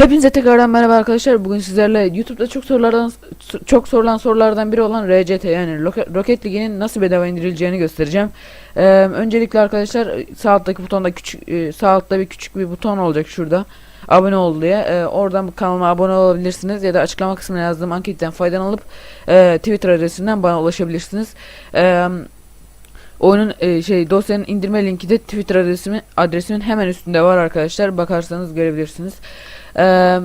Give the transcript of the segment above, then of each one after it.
Hepinize tekrardan merhaba arkadaşlar. Bugün sizlerle YouTube'da çok sorulardan çok sorulan sorulardan biri olan RCT yani Rocket, League'nin nasıl bedava indirileceğini göstereceğim. Ee, öncelikle arkadaşlar sağ alttaki butonda küçük e, sağ altta bir küçük bir buton olacak şurada. Abone ol diye. Ee, oradan kanalıma abone olabilirsiniz ya da açıklama kısmına yazdığım anketten faydalanıp e, Twitter adresimden bana ulaşabilirsiniz. Eee Oyunun e, şey dosyanın indirme linki de Twitter adresimin adresimin hemen üstünde var arkadaşlar. Bakarsanız görebilirsiniz. E,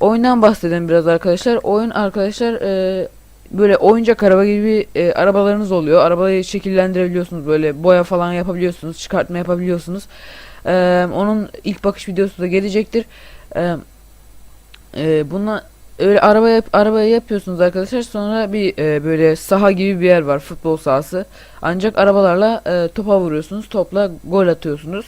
oyundan bahsedelim biraz arkadaşlar. Oyun arkadaşlar e, böyle oyuncak araba gibi e, arabalarınız oluyor. Arabayı şekillendirebiliyorsunuz. Böyle boya falan yapabiliyorsunuz. Çıkartma yapabiliyorsunuz. E, onun ilk bakış videosu da gelecektir. E, e, bununla öyle araba yap, arabayı yapıyorsunuz arkadaşlar. Sonra bir e, böyle saha gibi bir yer var. Futbol sahası. Ancak arabalarla e, topa vuruyorsunuz. Topla gol atıyorsunuz.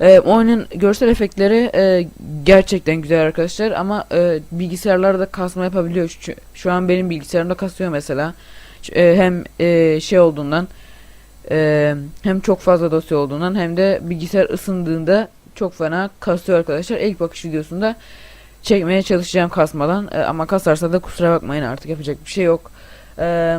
E, oyunun görsel efektleri e, gerçekten güzel arkadaşlar ama e, bilgisayarlarda kasma yapabiliyor. Şu, şu an benim bilgisayarımda kasıyor mesela. E, hem e, şey olduğundan e, hem çok fazla dosya olduğundan hem de bilgisayar ısındığında çok fena kasıyor arkadaşlar. İlk bakış videosunda çekmeye çalışacağım kasmadan E, ama kasarsa da kusura bakmayın artık yapacak bir şey yok. Eee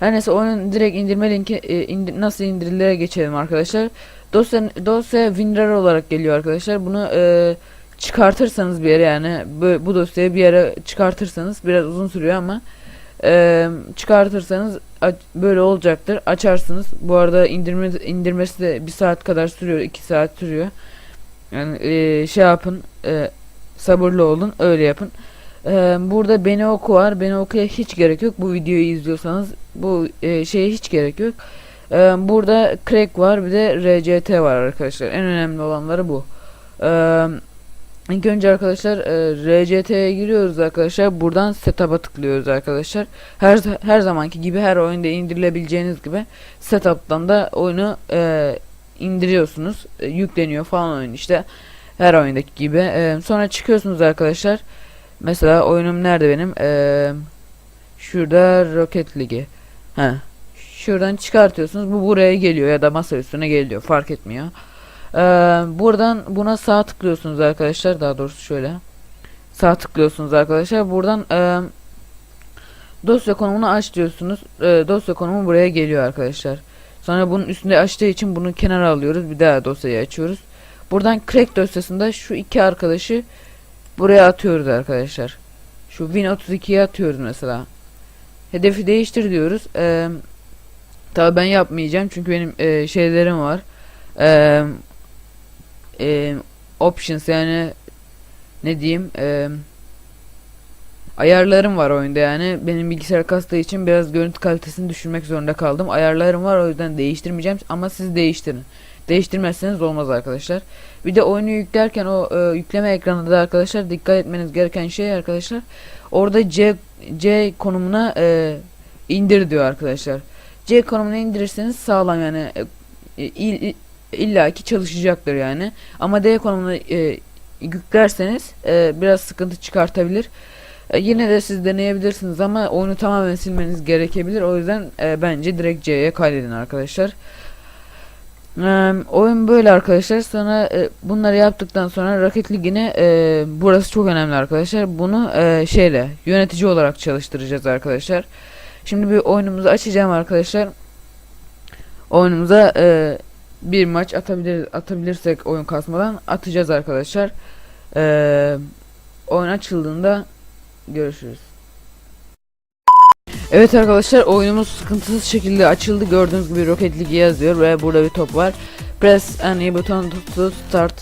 her neyse oyunun direkt indirme linki e, indir- nasıl indirilere geçelim arkadaşlar. Dosya dosya WinRAR olarak geliyor arkadaşlar. Bunu e, çıkartırsanız bir yere yani bu, bu dosyayı bir yere çıkartırsanız biraz uzun sürüyor ama e, çıkartırsanız böyle olacaktır. Açarsınız. Bu arada indirme indirmesi de bir saat kadar sürüyor, iki saat sürüyor. Yani e, şey yapın, e, sabırlı olun, öyle yapın. Ee, burada beni oku var. Beni okuya hiç gerek yok. Bu videoyu izliyorsanız bu e, şeye hiç gerek yok. Ee, burada crack var bir de RCT var arkadaşlar. En önemli olanları bu. Ee, ilk önce arkadaşlar e, RCT'ye giriyoruz arkadaşlar. Buradan setup'a tıklıyoruz arkadaşlar. Her her zamanki gibi her oyunda indirilebileceğiniz gibi setup'tan da oyunu e, indiriyorsunuz. E, yükleniyor falan oyun işte. Her oyundaki gibi. E, sonra çıkıyorsunuz arkadaşlar. Mesela oyunum nerede benim? Ee, şurada Rocket League. Ha. Şuradan çıkartıyorsunuz. Bu buraya geliyor ya da masa üstüne geliyor. Fark etmiyor. Ee, buradan buna sağ tıklıyorsunuz arkadaşlar. Daha doğrusu şöyle. Sağ tıklıyorsunuz arkadaşlar. Buradan e, dosya konumunu aç diyorsunuz. E, dosya konumu buraya geliyor arkadaşlar. Sonra bunun üstünde açtığı için bunu kenara alıyoruz. Bir daha dosyayı açıyoruz. Buradan crack dosyasında şu iki arkadaşı buraya atıyoruz arkadaşlar. Şu Win32'ye atıyoruz mesela. Hedefi değiştir diyoruz. Ee, tabii ben yapmayacağım çünkü benim e, şeylerim var. Ee, e, options yani ne diyeyim e, ayarlarım var oyunda yani benim bilgisayar kastığı için biraz görüntü kalitesini düşürmek zorunda kaldım ayarlarım var o yüzden değiştirmeyeceğim ama siz değiştirin değiştirmezseniz olmaz arkadaşlar. Bir de oyunu yüklerken o e, yükleme ekranında da arkadaşlar dikkat etmeniz gereken şey arkadaşlar orada C C konumuna e, indir diyor arkadaşlar. C konumuna indirirseniz sağlam yani e, il, illaki çalışacaktır yani. Ama D konumuna e, yüklerseniz e, biraz sıkıntı çıkartabilir. E, yine de siz deneyebilirsiniz ama oyunu tamamen silmeniz gerekebilir. O yüzden e, bence direkt C'ye kaydedin arkadaşlar ee, oyun böyle arkadaşlar. Sonra e, bunları yaptıktan sonra Rocket League'ine e, burası çok önemli arkadaşlar. Bunu e, şeyle yönetici olarak çalıştıracağız arkadaşlar. Şimdi bir oyunumuzu açacağım arkadaşlar. Oyunumuza e, bir maç atabilir atabilirsek oyun kasmadan atacağız arkadaşlar. E, oyun açıldığında görüşürüz. Evet arkadaşlar oyunumuz sıkıntısız şekilde açıldı. Gördüğünüz gibi Rocket League yazıyor ve burada bir top var. Press any button to start.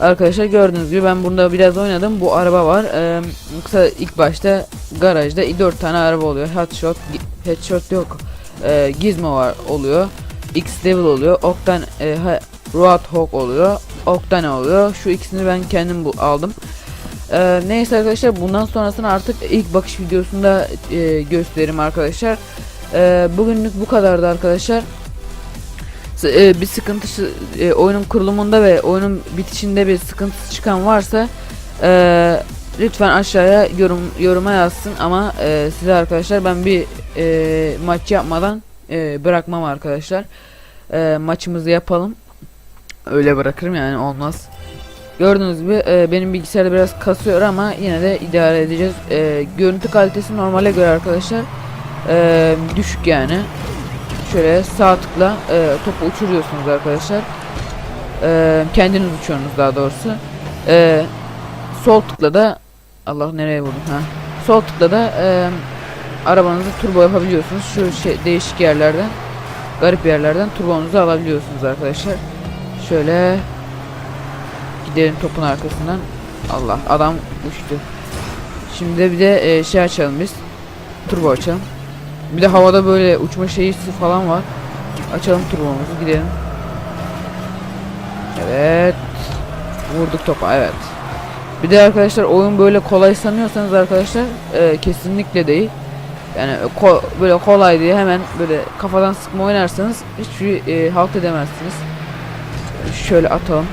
Arkadaşlar gördüğünüz gibi ben burada biraz oynadım. Bu araba var. Ee, yoksa ilk başta garajda 4 tane araba oluyor. Headshot, headshot yok. Ee, Gizmo var oluyor. X Devil oluyor. Octane e, ha, Roadhog oluyor. Octane oluyor. Şu ikisini ben kendim bu, aldım. Ee, neyse arkadaşlar bundan sonrasını artık ilk bakış videosunda e, gösteririm arkadaşlar. Ee, bugünlük bu kadardı arkadaşlar. S- e, bir sıkıntısı e, oyunun kurulumunda ve oyunun bitişinde bir sıkıntısı çıkan varsa e, lütfen aşağıya yorum yoruma yazsın ama e, size arkadaşlar ben bir e, maç yapmadan e, bırakmam arkadaşlar. E, maçımızı yapalım. Öyle bırakırım yani olmaz. Gördüğünüz gibi e, benim bilgisayarda biraz kasıyor ama yine de idare edeceğiz. E, görüntü kalitesi normale göre arkadaşlar e, düşük yani. Şöyle sağ tıkla e, topu uçuruyorsunuz arkadaşlar. E, kendiniz uçuyorsunuz daha doğrusu. E, sol tıkla da Allah nereye vurdum ha. Sol tıkla da e, arabanızı turbo yapabiliyorsunuz. Şu şey, değişik yerlerden, garip yerlerden turbonuzu alabiliyorsunuz arkadaşlar. Şöyle gidelim topun arkasından. Allah adam uçtu. Şimdi bir de e, şey açalım biz. Turbo açalım. Bir de havada böyle uçma şeysi falan var. Açalım turbomuzu gidelim. Evet. Vurduk topa evet. Bir de arkadaşlar oyun böyle kolay sanıyorsanız arkadaşlar e, kesinlikle değil. Yani ko- böyle kolay diye hemen böyle kafadan sıkma oynarsanız hiçbir e, halt edemezsiniz. Şöyle atalım.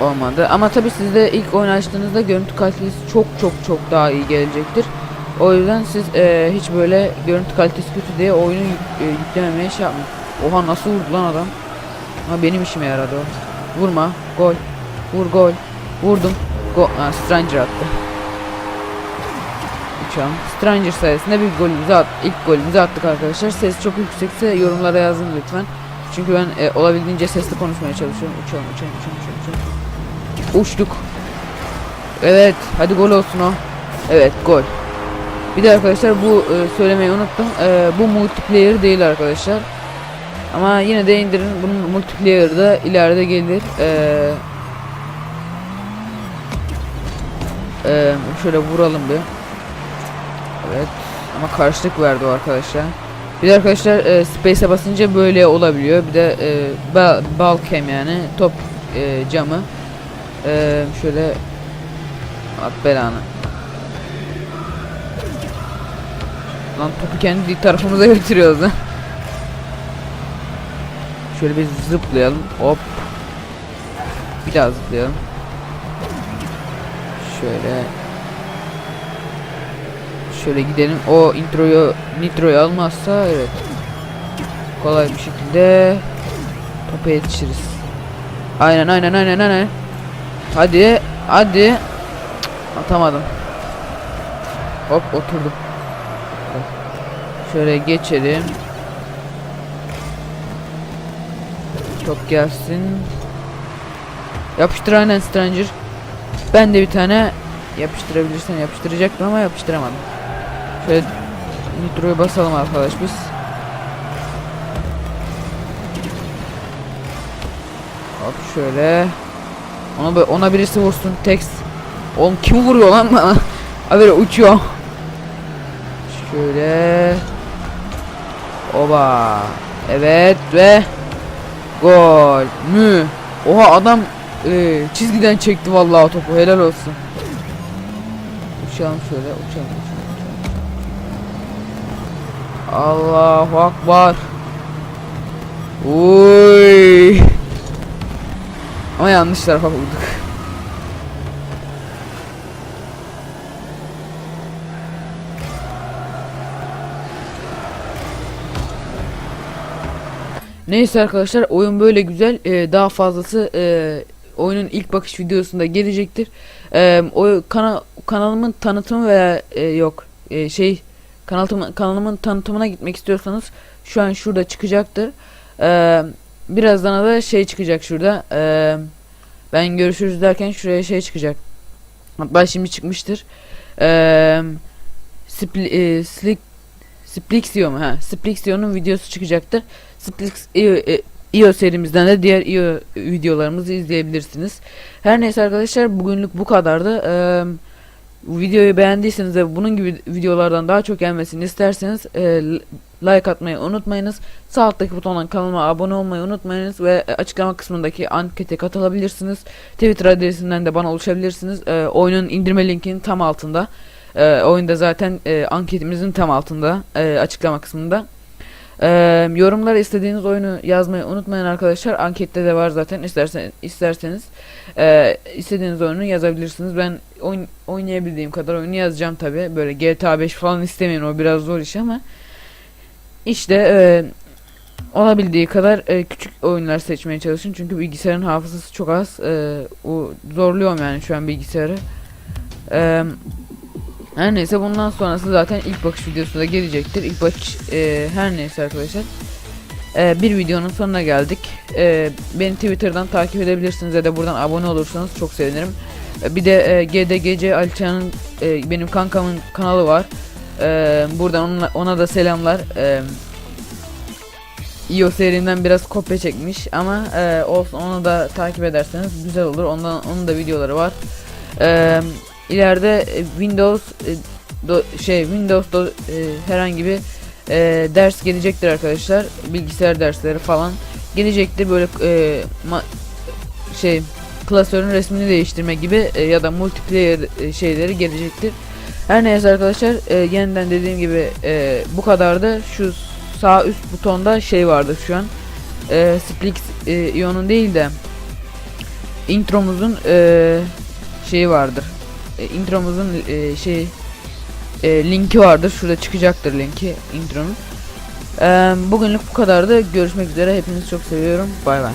Olmadı. Ama tabi sizde ilk oyun açtığınızda görüntü kalitesi çok çok çok daha iyi gelecektir. O yüzden siz e, hiç böyle görüntü kalitesi kötü diye oyunu yük- e, yüklememeye şey yapmayın. Oha nasıl vurdu lan adam? Ha benim işime yaradı o. Vurma. Gol. Vur gol. Vurdum. Go ha, Stranger attı. Uçalım. Stranger sayesinde bir golümüzü at ilk golümüzü attık arkadaşlar. Ses çok yüksekse yorumlara yazın lütfen. Çünkü ben e, olabildiğince sesli konuşmaya çalışıyorum. Uçalım, uçalım, uçalım, uçalım, uçalım. Uçtuk. Evet, hadi gol olsun o. Evet, gol. Bir de arkadaşlar bu e, söylemeyi unuttum. E, bu multiplayer değil arkadaşlar. Ama yine de indirin. Bunun multiplayer'ı da ileride gelir. E, e, şöyle vuralım bir. Evet. Ama karşılık verdi o arkadaşlar. Bir de arkadaşlar e, space'e basınca böyle olabiliyor. Bir de e, ba balkem yani top e, camı. E, şöyle at belanı. Lan topu kendi tarafımıza götürüyoruz lan. Şöyle bir zıplayalım. Hop. Bir daha zıplayalım. Şöyle Şöyle gidelim. O introyu nitroyu almazsa evet. Kolay bir şekilde topa yetişiriz. Aynen aynen aynen aynen. Hadi hadi. Atamadım. Hop oturdum. Şöyle geçelim. Top gelsin. Yapıştır aynen Stranger. Ben de bir tane yapıştırabilirsen yapıştıracaktım ama yapıştıramadım. Şöyle nitroyu basalım arkadaş biz. Hop şöyle. Ona ona birisi vursun. Text. Oğlum kim vuruyor lan bana? Haberi uçuyor. Şöyle. Oba. Evet ve gol mü? Oha adam e, çizgiden çekti vallahi topu. Helal olsun. Uçalım şöyle uçalım. uçalım. Allahu Akbar. Uy. Ama yanlış tarafa vurduk. Neyse arkadaşlar oyun böyle güzel. Ee, daha fazlası e, oyunun ilk bakış videosunda gelecektir. Ee, o kana kanalımın tanıtımı veya e, yok e, şey kanalımın kanalımın tanıtımına gitmek istiyorsanız şu an şurada çıkacaktır. Ee, birazdan da şey çıkacak şurada. Ee, ben görüşürüz derken şuraya şey çıkacak. Hatta şimdi çıkmıştır. Ee, Spli, e, Slick Splixio mu? Ha, Splixio'nun videosu çıkacaktır. Splix IO, e, IO serimizden de diğer IO videolarımızı izleyebilirsiniz. Her neyse arkadaşlar bugünlük bu kadardı. Ee, videoyu beğendiyseniz ve bunun gibi videolardan daha çok gelmesini isterseniz e, like atmayı unutmayınız. Sağ alttaki butondan kanalıma abone olmayı unutmayınız ve e, açıklama kısmındaki ankete katılabilirsiniz. Twitter adresinden de bana ulaşabilirsiniz. E, oyunun indirme linkinin tam altında. E, oyunda zaten e, anketimizin tam altında e, açıklama kısmında. E, yorumlara istediğiniz oyunu yazmayı unutmayın arkadaşlar. Ankette de var zaten. İstersen, isterseniz e, istediğiniz oyunu yazabilirsiniz. Ben oyn oynayabildiğim kadar oyunu yazacağım tabi. Böyle GTA 5 falan istemeyin o biraz zor iş ama işte e, olabildiği kadar e, küçük oyunlar seçmeye çalışın. Çünkü bilgisayarın hafızası çok az. E, o zorluyorum yani şu an bilgisayarı. E, her neyse bundan sonrası zaten ilk bakış videosu da gelecektir. İlk bakış e, her neyse arkadaşlar. E, bir videonun sonuna geldik. E, beni Twitter'dan takip edebilirsiniz ya da buradan abone olursanız çok sevinirim. E, bir de e, GDGC Alçan'ın e, benim kankamın kanalı var. E, buradan ona, ona da selamlar. E, İO serimden biraz kopya çekmiş ama e, olsun onu da takip ederseniz güzel olur. Ondan onun da videoları var. E, ileride e, Windows e, do, şey Windows do, e, herhangi bir e, ders gelecektir arkadaşlar. Bilgisayar dersleri falan gelecektir böyle e, ma- şey klasörün resmini değiştirme gibi e, ya da multiplayer e, şeyleri gelecektir. Her neyse arkadaşlar e, yeniden dediğim gibi e, bu kadardı. Şu sağ üst butonda şey vardı şu an. E, Splix e, iyonun değil de intromuzun e, şeyi vardır. E, intromuzun e, şey e, linki vardır. Şurada çıkacaktır linki intronun. E, bugünlük bu kadardı. Görüşmek üzere. Hepinizi çok seviyorum. Bay bay.